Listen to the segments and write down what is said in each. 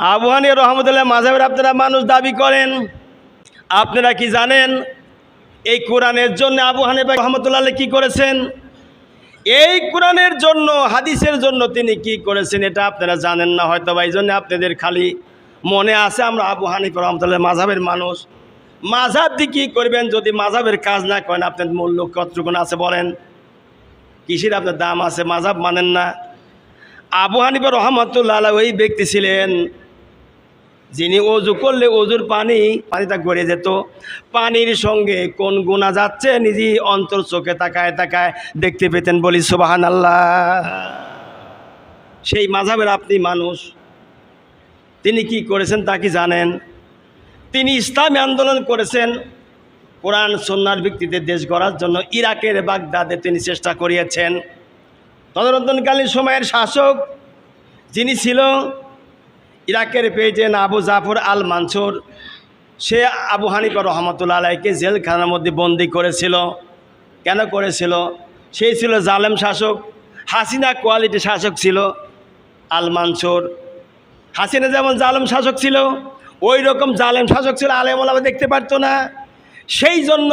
আবহানি রহমতুল্লাহ মাঝাবের আপনারা মানুষ দাবি করেন। আপনারা কি জানেন? এই কোরআনের জন্য আবু হানিফা রহমতুল্লাহ কি করেছেন? এই কোরআনের জন্য, হাদিসের জন্য তিনি কি করেছেন এটা আপনারা জানেন না হয়তো বা এই জন্য আপনাদের খালি মনে আছে আমরা আবু হানিফ রহমতুল্লাহ মাঝাবের মানুষ। মাঝাব দিয়ে কী করবেন যদি মাঝাবের কাজ না করেন? আপনার মূল্য কতটুকুন আছে বলেন? কিসের আপনার দাম আছে? মাঝাব মানেন না। আবু হানিফা রহমতুল্লাহ ওই ব্যক্তি ছিলেন যিনি অজু করলে অজুর পানি, পানিটা গড়ে যেত। পানির সঙ্গে কোন গুণা যাচ্ছে? নিজে অন্তর চোখে তাকায় তাকায় দেখতে পেতেন, বলি সুবাহান আল্লাহ সেই মাঝাবের আপনি মানুষ। তিনি কি করেছেন তা কি জানেন? তিনি ইসলামী আন্দোলন করেছেন। কোরআন সন্ন্যার ব্যক্তিদের দেশ গড়ার জন্য ইরাকের বাগদাদে তিনি চেষ্টা করিয়েছেন। তদনতনকালীন সময়ের শাসক যিনি ছিল ইরাকের পেয়েছেন আবু জাফর আল মানসুর সে আবু হানিফা রহমতুল্লা আলাইকে জেলখানার মধ্যে বন্দি করেছিল। কেন করেছিল? সেই ছিল জালেম শাসক, হাসিনা কোয়ালিটি শাসক ছিল আল মানসুর হাসিনা যেমন জালেম শাসক ছিল ওই রকম জালেম শাসক ছিল আলেমুলামা দেখতে পারতো না। সেই জন্য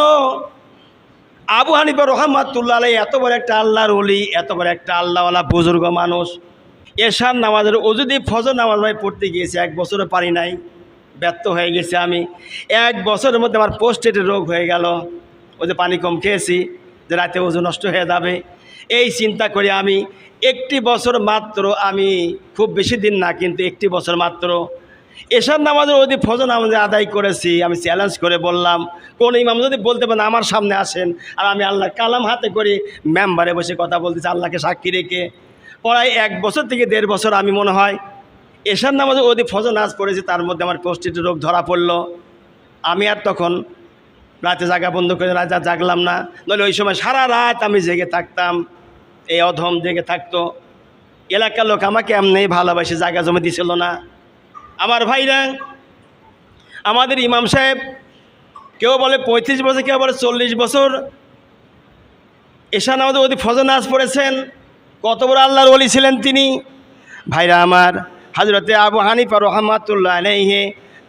আবু হানিফা রহমাতুল্লাহ আলাই এত বড় একটা আল্লাহর অলি এত বড় একটা আল্লাহওয়ালা বুজুর্গ মানুষ এশার নামাজের ও যদি ফজর নামাজ ভাই পড়তে গিয়েছে, এক বছরও পারি নাই, ব্যর্থ হয়ে গেছে আমি। এক বছরের মধ্যে আমার পোস্টেটের রোগ হয়ে গেল, ওই যে পানি কম খেয়েছি, যে রাতে ওজন নষ্ট হয়ে যাবে। এই চিন্তা করে আমি একটি বছর মাত্র আমি খুব বেশি দিন না, কিন্তু একটি বছর মাত্র এসব নামাজের যদি ফজর নামাজে আদায় করেছি। আমি চ্যালেঞ্জ করে বললাম, কোন ইমাম যদি বলতে পারেন আমার সামনে আসেন, আর আমি আল্লাহ কালাম হাতে করে মেম্বারে বসে কথা বলতেছি, আল্লাহকে সাক্ষী রেখে প্রায় এক বছর থেকে দেড় বছর আমি মনে হয় এশার নামাজে ওদি ফজর নাচ পড়েছি, তার মধ্যে আমার কোষ্ঠীর রোগ ধরা পড়ল। আমি আর তখন রাতে জাগা বন্ধ করে রাজা জাগলাম না। নইলে ওই সময় সারা রাত আমি জেগে থাকতাম, এই অধম জেগে থাকতো। এলাকার লোক আমাকে এমনি ভালোবাসে, জায়গা জমে দিছিল না। আমার ভাইরা, আমাদের ইমাম সাহেব, কেউ বলে পঁয়ত্রিশ বছর, কেউ বলে চল্লিশ বছর। এশান আমাদের ওদি ফজর নাচ পড়েছেন। কত বড় আল্লাহর ওলি ছিলেন তিনি? ভাইরা আমার হাজরতে আবু হানিফা রহমাতুল্লাহ আলাইহে,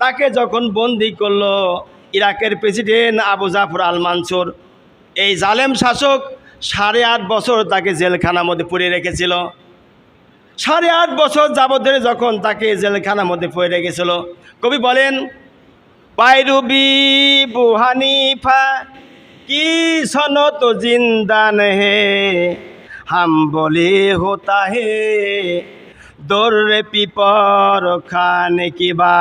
তাকে যখন বন্দি করল ইরাকের president Abu Jafar al Mansur, এই জালেম শাসক সাড়ে আট বছর তাকে জেলখানার মধ্যে পুড়ে রেখেছিল। সাড়ে আট বছর যাবত ধরে যখন তাকে জেলখানার মধ্যে পড়ে রেখেছিল, কবি বলেন, পাইরুবি বুহানিফা কি সনত জিন্দান হে হাম বলে, হোতা হে? দৌড়ে পিপর খান কিবা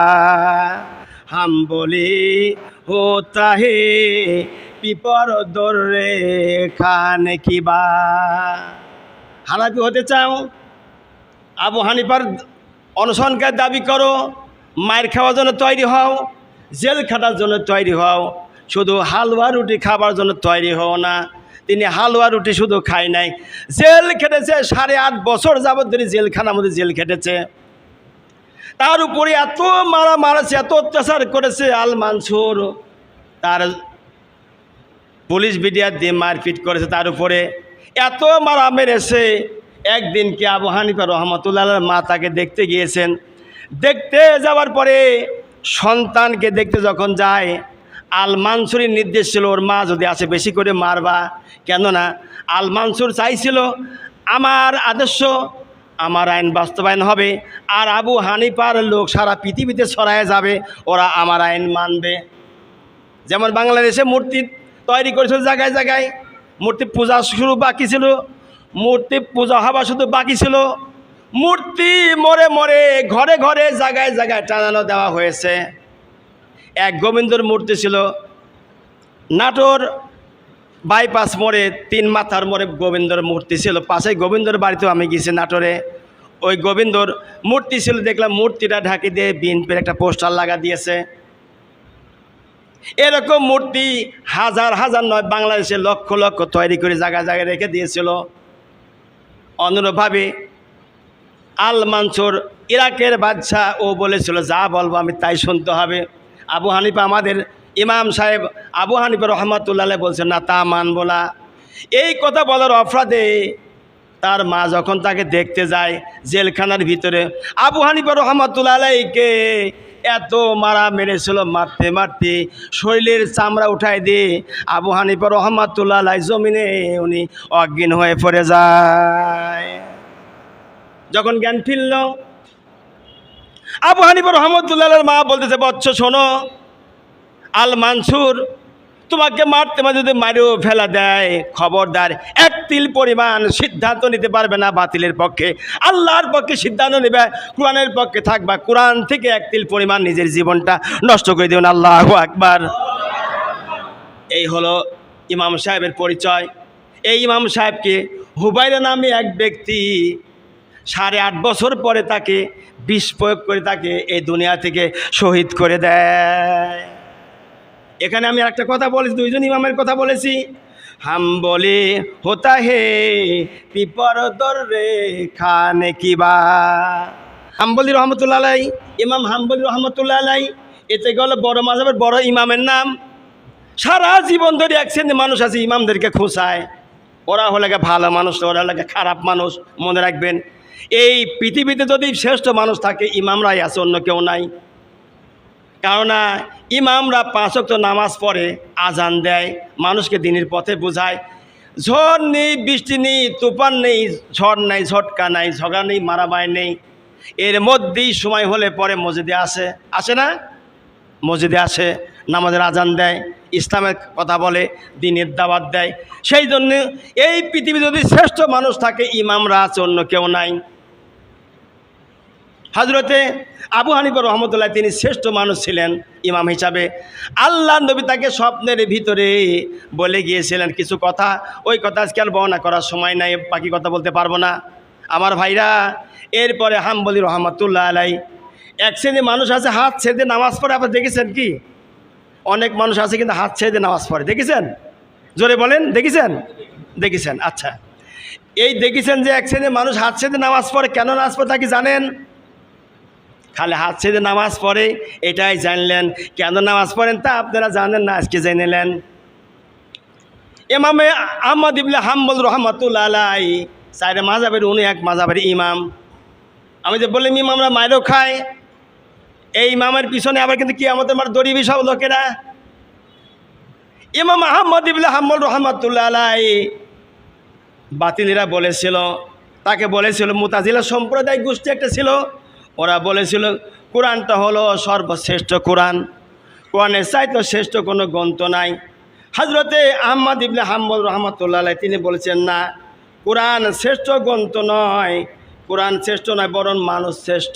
হাম বলে, হোতা হে? পিপর দৌড়ে খান কিবা হানাপি হতে চাও? আবু হানিফার অনশনকার দাবি করো, মায়ের খাওয়ার জন্য তৈরি হও, জেল খাটার জন্য তৈরি হও, শুধু হালুয়া রুটি খাবার জন্য তৈরি হও না তিনি হালুয়া রুটি শুধু খায় নাই। জেল খেটেছে, সাড়ে আট বছর যাবত ধরে জেলখানার মধ্যে জেল খেটেছে। তার উপরে এত মারা মারাছে এত অত্যাচার করেছে আল মানসুর। তার পুলিশ বিডিয়ার দিয়ে মারপিট করেছে তার উপরে। এত মারা মেরেছে। একদিন কি আবু হানিফা রহমতুল্লাহ মা তাকে দেখতে গিয়েছেন। দেখতে যাওয়ার পরে সন্তানকে দেখতে যখন যায় আল মানসুরের নির্দেশ ছিল, ওর মা যদি আসে বেশি করে মারবা। কেননা আল মানসুর চাইছিল, আমার আদর্শ, আমার আইন বাস্তবায়ন হবে। আর আবু হানিপার লোক সারা পৃথিবীতে ছড়ায় যাবে, ওরা আমার আইন মানবে। যেমন বাংলাদেশে মূর্তি তৈরি করেছিল জায়গায় জায়গায়, মূর্তি পূজা শুরু বাকি ছিল, মূর্তি পূজা হওয়া শুধু বাকি ছিল। মূর্তি মরে মরে ঘরে ঘরে জায়গায় জায়গায় টানানো দেওয়া হয়েছে। এক গোবিন্দর মূর্তি ছিল। নাটোর বাইপাস মোড়ে তিন মাথার মোড়ে গোবিন্দর মূর্তি ছিল। পাশে গোবিন্দর বাড়িতেও আমি গেছি নাটোরে। ওই গোবিন্দর মূর্তি ছিল, দেখলাম মূর্তিটা ঢাকি দিয়ে বিএনপির একটা পোস্টার লাগা দিয়েছে। এরকম মূর্তি হাজার হাজার নয়, বাংলাদেশে লক্ষ লক্ষ তৈরি করে জায়গায় জায়গায় রেখে দিয়েছিল। অনুরূপভাবে আল মানসুর ইরাকের বাদশাহ ও বলেছিল, যা বলব আমি তাই শুনতে হবে। আবু হানিফা আমাদের ইমাম সাহেব আবু হানিফা রহমতুল্লাহ বলছেন, না, তা মানবো না। এই কথা বলার অপরাধে তার মা যখন তাকে দেখতে যায় জেলখানার ভিতরে, আবু হানিফা রহমতুল্লাহ আলাইকে এত মারা মেরেছিল মারতে মারতে, শরীরের চামড়া উঠাই দিয়ে আবু হানিফা রহমতুল্লাহ আলাই জমিনে উনি অজ্ঞান হয়ে পড়ে যায়। যখন জ্ঞান ফিরল আবু হানিফা রহমতুল্লাহর মা বলতেছে বচ্চ শোনো, আল মানসুর, তোমাকে মারতে মারতে যদি মারিও ফেলা দেয়, খবরদার এক তিল পরিমাণ সিদ্ধান্ত নিতে পারবে না বাতিলের পক্ষে। আল্লাহর পক্ষে সিদ্ধান্ত নেবে, কোরআনের পক্ষে থাকবা। কোরআন থেকে এক তিল পরিমাণ নিজের জীবনটা নষ্ট করে দেবেন আল্লাহ আকবার। এই হলো ইমাম সাহেবের পরিচয়। এই ইমাম সাহেবকে হুবাইরা নামে এক ব্যক্তি সাড়ে আট বছর পরে তাকে বিষ প্রয়োগ করে তাকে এই দুনিয়া থেকে শহীদ করে দেয়। এখানে আমি একটা কথা বলেছি, দুইজন ইমামের কথা বলেছি। হাম বলে, হোতা হে পিপর দর রে খানে কিবা হাম্বলি রহমতুল্লাহ আলাই। ইমাম হাম্বলি রহমতুল্লাহ আলাই। এতে গেল বড় মাঝাবের বড় ইমামের নাম। সারা জীবন ধরে এক শ্রেণির মানুষ আছে, ইমামদেরকে খোঁচায়। ওরা হলে ভালো মানুষ, ওরা হলে খারাপ মানুষ, মনে রাখবেন। এই পৃথিবীতে যদি শ্রেষ্ঠ মানুষ থাকে, ইমামরাই আছে, অন্য কেউ নাই। কেননা ইমামরা পাঁচক নামাজ পড়ে, আজান দেয়, মানুষকে দিনের পথে বোঝায়। ঝড় নেই, বৃষ্টি নেই, তুফান নেই, ঝড় নাই, ঝটকা নাই, ঝগড়া নেই, মারামারি নেই। এর মধ্যেই সময় হলে পরে মসজিদে আসে। আসে না? মসজিদে আসে, নামাজের আজান দেয়। ইসলামের কথা বলে, দিনের দাওয়াত দেয়। সেই জন্য এই পৃথিবী যদি শ্রেষ্ঠ মানুষ থাকে ইমামরা আছে, অন্য কেউ নাই। হজরতে আবু হানিফা রহমতুল্লাহ তিনি শ্রেষ্ঠ মানুষ ছিলেন ইমাম হিসাবে। আল্লাহ নবী তাকে স্বপ্নের ভিতরে বলে গিয়েছিলেন কিছু কথা। ওই কথা আজকে আর বর্ণনা করার সময় নাই, বাকি কথা বলতে পারব না। আমার ভাইরা, এরপরে হাম্বলি রহমতুল্লাহ আলাই এক শ্রেণি মানুষ আছে, হাত ছেড়ে নামাজ পড়ে আপনার দেখেছেন কি? অনেক মানুষ আছে কিন্তু হাত ছেড়ে নামাজ পড়ে। দেখেছেন? জোরে বলেন, দেখেছেন? দেখেছেন আচ্ছা। এই দেখেছেন যে এক শ্রেণির মানুষ হাত ছেড়ে নামাজ পড়ে, কেন নামাজ পড়ে তা কি জানেন? খালি হাত ছেড়ে নামাজ পড়ে, এটাই জানলেন। কেন নামাজ পড়েন তা আপনারা জানেন না, আজকে জেনে নিলেন এমামে আহমদ ইবলে হাম্বল রহমতুল্লা আলাই সাইডে মাজাবের উনি এক মাজাবের ইমাম। আমি যে বললাম, ইমামরা মায়েরও খায় এই ইমামের পিছনে আবার কিন্তু কি আমাদের আমার দরিবি সব লোকেরা। ইমাম আহমদ ইবলে হাম্বল রহমতুল্লা আলাই বাতিনিরা বলেছিল, তাকে বলেছিল, মুতাজিলা সম্প্রদায় গোষ্ঠী একটা ছিল, ওরা বলেছিল, কোরআনটা হলো সর্বশ্রেষ্ঠ কোরআন, কোরআনের চাইতে শ্রেষ্ঠ কোনো গ্রন্থ নাই। হজরতে আহমদ ইবনে হাম্বল রহমতুল্লাহ তিনি বলেছেন, না, কোরআন শ্রেষ্ঠ গ্রন্থ নয়, কোরআন শ্রেষ্ঠ নয়, বরং মানুষ শ্রেষ্ঠ।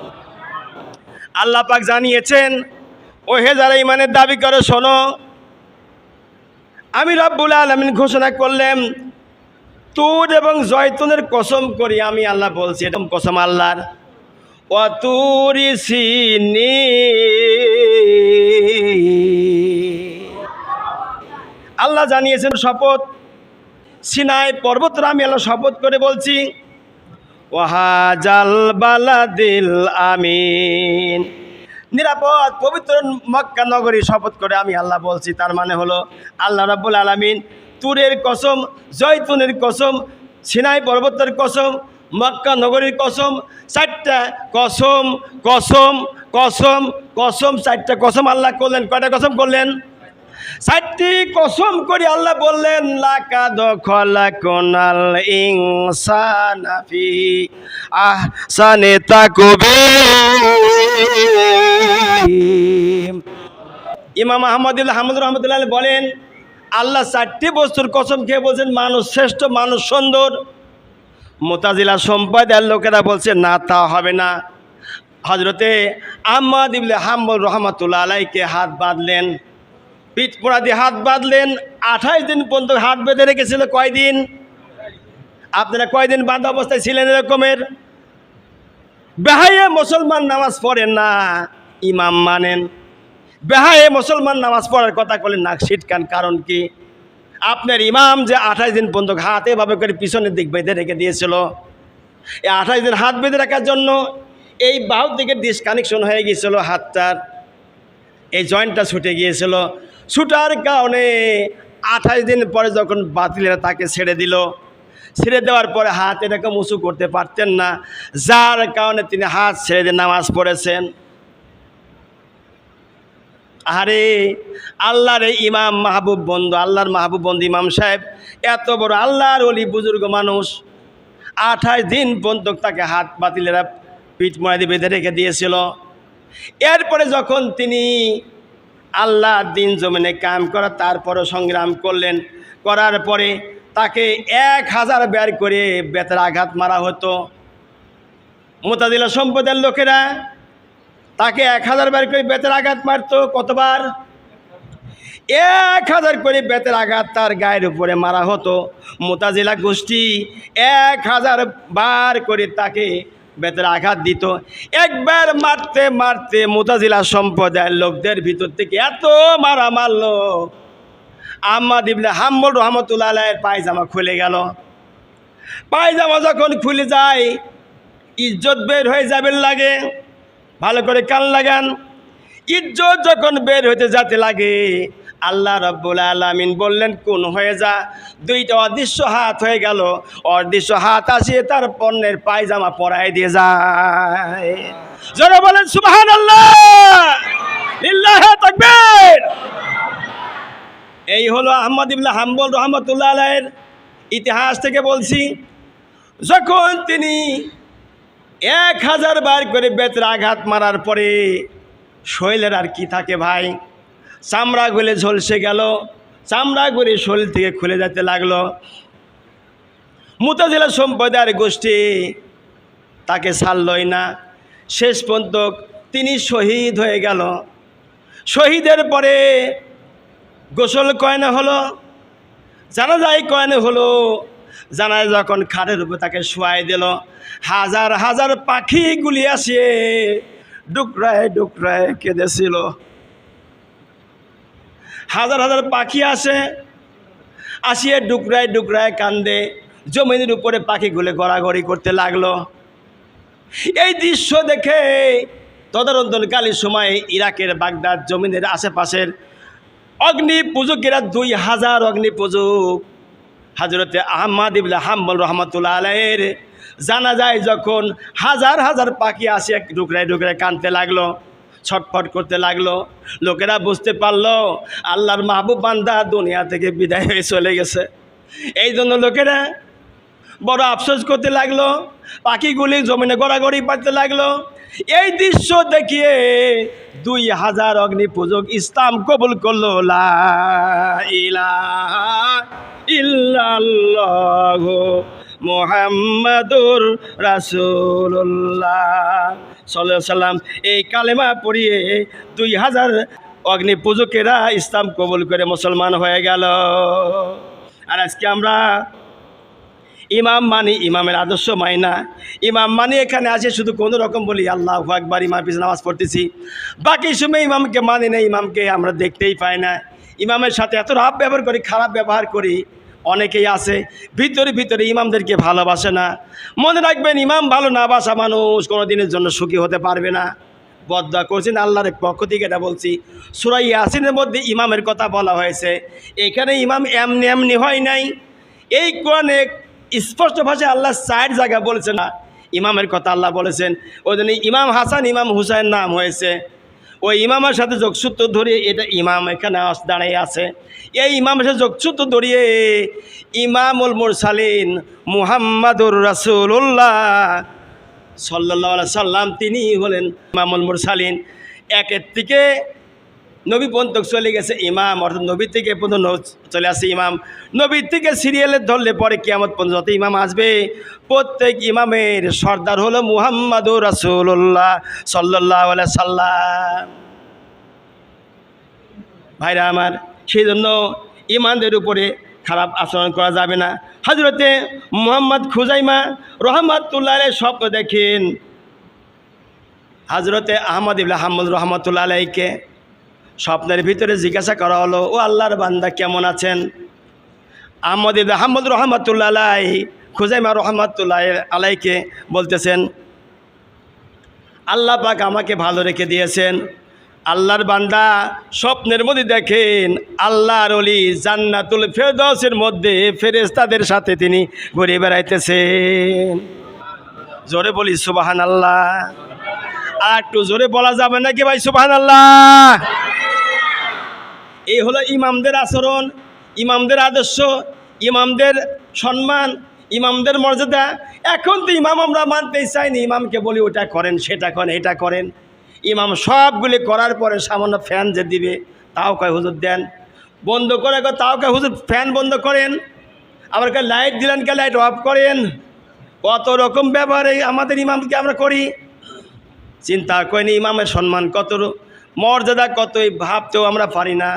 আল্লাহ পাক জানিয়েছেন, ও হে যারা ইমানের দাবি করে, শোনো। আমি রব্বুল আলমিন ঘোষণা করলেন তুর এবং জয়তুনের কসম করি আমি আল্লাহ বলছি এরকম কসম আল্লাহর। অতুরি সিনি আল্লাহ জানিয়েছেন শপথ, সিনাই পর্বতরা আমি আল্লাহ শপথ করে বলছি ওয়াহাজাল বালাদিল আমিন। নিরাপদ, পবিত্র মক্কা নগরী শপথ করে আমি আল্লাহ বলছি, তার মানে হলো আল্লাহ রাব্বুল আলামিন তুরের কসম, জয়তুনের কসম, সিনাই পর্বতের কসম, মক্কা নগরীর কসম, চারটা কসম কসম কসম কসম, চারটা কসম আল্লাহ করলেন। কয়টা কসম করলেন? চারটি কসম করে আল্লাহ বললেন লাকা দখলা কোনাল ইনসানাফি আহ সানে তাকবি ইমাম আহমদুল আহমদ রহমতুল্লাহ বলেন, আল্লাহ চারটি বস্তুর কসম খেয়ে বলছেন, মানুষ শ্রেষ্ঠ, মানুষ সুন্দর। মোতাজিলা সম্প্রদায়ের লোকেরা বলছে, না, তা হবে না। হজরতে আহমদ ইবলে হাম্বল রহমতুল্লাহ আলাইকে হাত বাঁধলেন। পিঠ পোড়া দিয়ে হাত বাঁধলেন, আঠাইশ দিন পর্যন্ত হাত বেঁধে রেখেছিল, কয়দিন? আপনারা কয়দিন বাদ অবস্থায় ছিলেন এরকমের? বেহাইয়ে মুসলমান নামাজ পড়েন না, ইমাম মানেন। বেহায়ে মুসলমান নামাজ পড়ার কথা করলেন নাক ছিটকান, কারণ কি? আপনার ইমাম যে আঠাশ দিন পর্যন্ত হাত এভাবে করে পিছনের দিক বেঁধে রেখে দিয়েছিল এই আঠাশ দিন হাত বেঁধে রাখার জন্য এই বাহু দিকে ডিসকানেকশন হয়ে গিয়েছিল হাতটার, এই জয়েন্টটা ছুটে গিয়েছিল। ছুটার কারণে আঠাশ দিন পরে যখন বাতিলেরা তাকে ছেড়ে দিল, ছেড়ে দেওয়ার পরে হাত এরকম উঁচু করতে পারতেন না। যার কারণে তিনি হাত ছেড়ে দিয়ে নামাজ পড়েছেন। আরে আল্লাহর ইমাম মাহবুব বন্ধু, আল্লাহর মাহবুব বন্ধু ইমাম সাহেব এত বড় আল্লাহর অলি বুজুর্গ মানুষ, আঠাশ দিন পর্যন্ত তাকে হাত বাতিলেরা পিঠ মরাদি বেঁধে রেখে দিয়েছিল। এরপরে যখন তিনি আল্লাহ দিন জমিনে কাম করা, তারপরও সংগ্রাম করলেন। করার পরে তাকে এক হাজার বের করে বেতের আঘাত মারা হতো। মোতাদিলা সম্পদের লোকেরা তাকে এক হাজার বার করে বেতের আঘাত মারতো কতবার? এক হাজার করে বেতের আঘাত তার গায়ের উপরে মারা হতো। মোতাজিলা গোষ্ঠী এক হাজার বার করে তাকে বেতের আঘাত দিত। একবার মারতে মারতে মোতাজিলা সম্প্রদায়ের লোকদের ভিতর থেকে এত মারা মারলো। আম্মা দিবলে হাম্মল রহমতুল্লাহ আলাইয়ের পায়জামা খুলে গেল। পায়জামা যখন খুলে যায়, ইজ্জত বের হয়ে যাবে লাগে, ভালো করে কান লাগান। ইজ্জত যখন বের হইতে যাতে লাগে আল্লাহ রব্বুল আলমিন বললেন, কোন হয়ে যা। দুইটা অদৃশ্য হাত হয়ে গেল। অদৃশ্য হাত আসিয়ে তার পণ্যের পায়জামা পরাই দিয়ে যায়। যারা বলেন সুবাহান আল্লাহ এই হলো আহমদ ইবলা হাম্বল রহমতুল্লাহ আলাইয়ের ইতিহাস থেকে বলছি, যখন তিনি এক হাজার বার করে বেতের আঘাত মারার পরে শৈলের আর কি থাকে ভাই? চামড়া গলে ঝলসে গেল। চামড়া গলে শরীর থেকে খুলে যেতে লাগল। মুতাজিলা সম্প্রদায়ের গোষ্ঠী তাকে ছাড়লই না। শেষ পর্যন্ত তিনি শহীদ হয়ে গেল। শহীদের পরে গোসল কয়না হলো? জানা যায় কয়নে হলো? জানায় যখন খাটের উপর তাকে শোয়াই দিল, হাজার হাজার পাখি গুলি আসিয়ে ডুকরায় ডুকরায় কেঁদেছিল। হাজার হাজার পাখি আসে। আসিয়ে ডুকরায় ডুকরায় কান্দে। জমিনের উপরে পাখিগুলো গড়াগড়ি করতে লাগল। এই দৃশ্য দেখে তদারন্তনকালীন সময়ে ইরাকের বাগদাদ জমিনের আশেপাশের অগ্নি পূজকেরা দুই হাজার অগ্নি পূজক হাজরতে আহম্মদ ইবলা হাম্বল রহমতুল্লাহ আলাইয়ের জানা যায় যখন হাজার হাজার পাখি আসে এক ডুকরায় ডুকরায় কানতে লাগল। ছটফট করতে লাগল। লোকেরা বুঝতে পারল, আল্লাহর মাহবুব বান্দা দুনিয়া থেকে বিদায় হয়ে চলে গেছে। এই জন্য লোকেরা বড় আফসোস করতে লাগল পাখিগুলি জমিনে গড়াগড়ি পাড়তে লাগল। এই দৃশ্য দেখিয়ে দুই হাজার অগ্নি পূজক ইসলাম কবুল করল মোহাম্মদুর রাসুল্লাহ সাল্লাম, এই কালেমা পড়িয়ে দুই হাজার অগ্নি পূজকেরা ইসলাম কবুল করে মুসলমান হয়ে গেল। আর আজকে আমরা ইমাম মানি, ইমামের আদর্শ মানি না। ইমাম মানি এখানে আসে শুধু কোনো রকম বলি, আল্লাহ একবার ইমাম পিছনে নামাজ পড়তেছি। বাকি সময় ইমামকে মানি না ইমামকে আমরা দেখতেই পাই না। ইমামের সাথে এত রাব ব্যবহার করি, খারাপ ব্যবহার করি অনেকেই আছে, ভিতরে ভিতরে ইমামদেরকে ভালোবাসে না। মনে রাখবেন, ইমাম ভালো না বাসা মানুষ কোনো দিনের জন্য সুখী হতে পারবে না। বদয়া করছেন আল্লাহর পক্ষ থেকে এটা বলছি। সুরাই ইয়াসিনের মধ্যে ইমামের কথা বলা হয়েছে। এখানে ইমাম এমনি এমনি হয় নাই। এই কোরআনে স্পষ্ট ভাষায় আল্লাহ চার জায়গা বলেছে না। ইমামের কথা আল্লাহ বলেছেন। ওই জন্য ইমাম হাসান, ইমাম হুসাইন নাম হয়েছে। ওই ইমামের সাথে যোগসূত্র ধরিয়ে এটা ইমাম এখানে দাঁড়িয়ে আছে। এই ইমামের সাথে যোগসূত্র ধরিয়ে ইমামুল মুরসালিন মুহাম্মাদুর রাসুল্লাহ সাল্লাহ সাল্লাম তিনি হলেন ইমামুল মুরসালিন। একের থেকে নবী পর্যন্ত চলে গেছে ইমাম, অর্থাৎ নবী থেকে পর্যন্ত চলে আসে ইমাম। নবীর থেকে সিরিয়ালে ধরলে পরে কিয়ামত পর্যন্ত যত ইমাম আসবে, প্রত্যেক ইমামের সর্দার হলো মুহাম্মাদুর রাসুল্লাহ সাল্লাহ সাল্লাম। ভাইরা আমার সেই জন্য ইমানদের উপরে খারাপ আচরণ করা যাবে না। হজরতে মোহাম্মদ খুজাইমা রহমাতুল্লাহ স্বপ্ন দেখেন। হজরতে আহমদ ইবলা আহমদ রহমতুল্লাহ আলাইকে স্বপ্নের ভিতরে জিজ্ঞাসা করা হলো, ও আল্লাহর বান্দা, কেমন আছেন? আহমদ ইবলা আহমদ রহমতুল্লাহ আলাই খুজাইমা রহমতুল্লাহ আলাইকে বলতেছেন, আল্লাহ পাক আমাকে ভালো রেখে দিয়েছেন। আল্লাহর বান্দা স্বপ্নের মধ্যে দেখেন, আল্লাহর অলি জান্নাতুল ফেরদৌসের মধ্যে ফেরেস্তাদের সাথে তিনি ঘুরে বেড়াইতেছেন। জোরে বলি সুবাহান আল্লাহ আর একটু জোরে বলা যাবে নাকি ভাই সুবাহান আল্লাহ এই হলো ইমামদের আচরণ, ইমামদের আদর্শ, ইমামদের সম্মান, ইমামদের মর্যাদা। এখন তো ইমাম আমরা মানতেই চাইনি, ইমামকে বলি ওটা করেন, সেটা করেন, এটা করেন। ইমাম সবগুলি করার পরে সামান্য ফ্যান যে দিবে, তাও কয়, হুজুর, দেন। বন্ধ করে তাও কয়, হুজুর, ফ্যান বন্ধ করেন। আবার কয়, লাইট দিলেন কে, লাইট অফ করেন। কত রকম ব্যবহারে আমাদের ইমামকে আমরা করি। চিন্তা করেনি ইমামের সম্মান কত মর্যাদা কত এই ভাবতেও আমরা পারি না।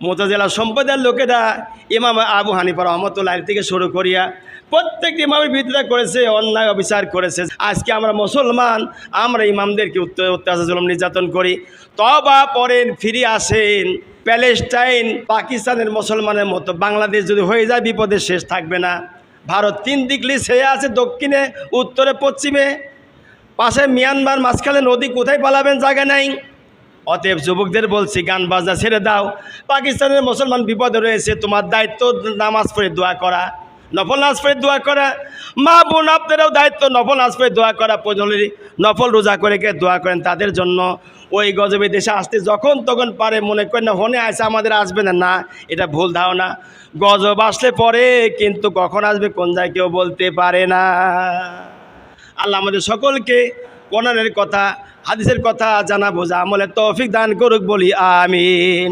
মোতাজেলা সম্প্রদায়ের লোকেরা ইমাম আবু হানিফা রহমতুল্লাহ থেকে শুরু করিয়া প্রত্যেক ইমামের বিরোধিতা করেছে, অন্যায় অবিচার করেছে। আজকে আমরা মুসলমান, আমরা ইমামদেরকে অত্যাচার জুলুম নির্যাতন করি। তবা পরেন, ফিরে আসেন। প্যালেস্টাইন, পাকিস্তানের মুসলমানের মতো বাংলাদেশ যদি হয়ে যায় বিপদের শেষ থাকবে না। ভারত তিন দিক দিকলি ছেয়ে আছে, দক্ষিণে, উত্তরে, পশ্চিমে। পাশে মিয়ানমার, মাঝখানে নদী, কোথায় পালাবেন জায়গা নাই। অতএব যুবকদের বলছি, গান বাজনা ছেড়ে দাও। পাকিস্তানের মুসলমান বিপদে রয়েছে, তোমার দায়িত্ব নামাজ পড়ে দোয়া করা, নফল নামাজ পড়ে দোয়া করা। মা বোন, আপনারাও দায়িত্ব নফল নামাজ পড়ে দোয়া করা প্রজলি নফল রোজা করে কে দোয়া করেন তাদের জন্য। ওই গজবে দেশে আসতে যখন তখন পারে, মনে করেন না, হনে আসে আমাদের আসবে না। না, এটা ভুল ধারণা। গজব আসলে পরে, কিন্তু কখন আসবে কোন যায় কেউ বলতে পারে না। আল্লাহ আমাদের সকলকে কোরআনের কথা হাদিসের কথা জানা বোঝা আমলে তৌফিক দান করুক বলি আমিন।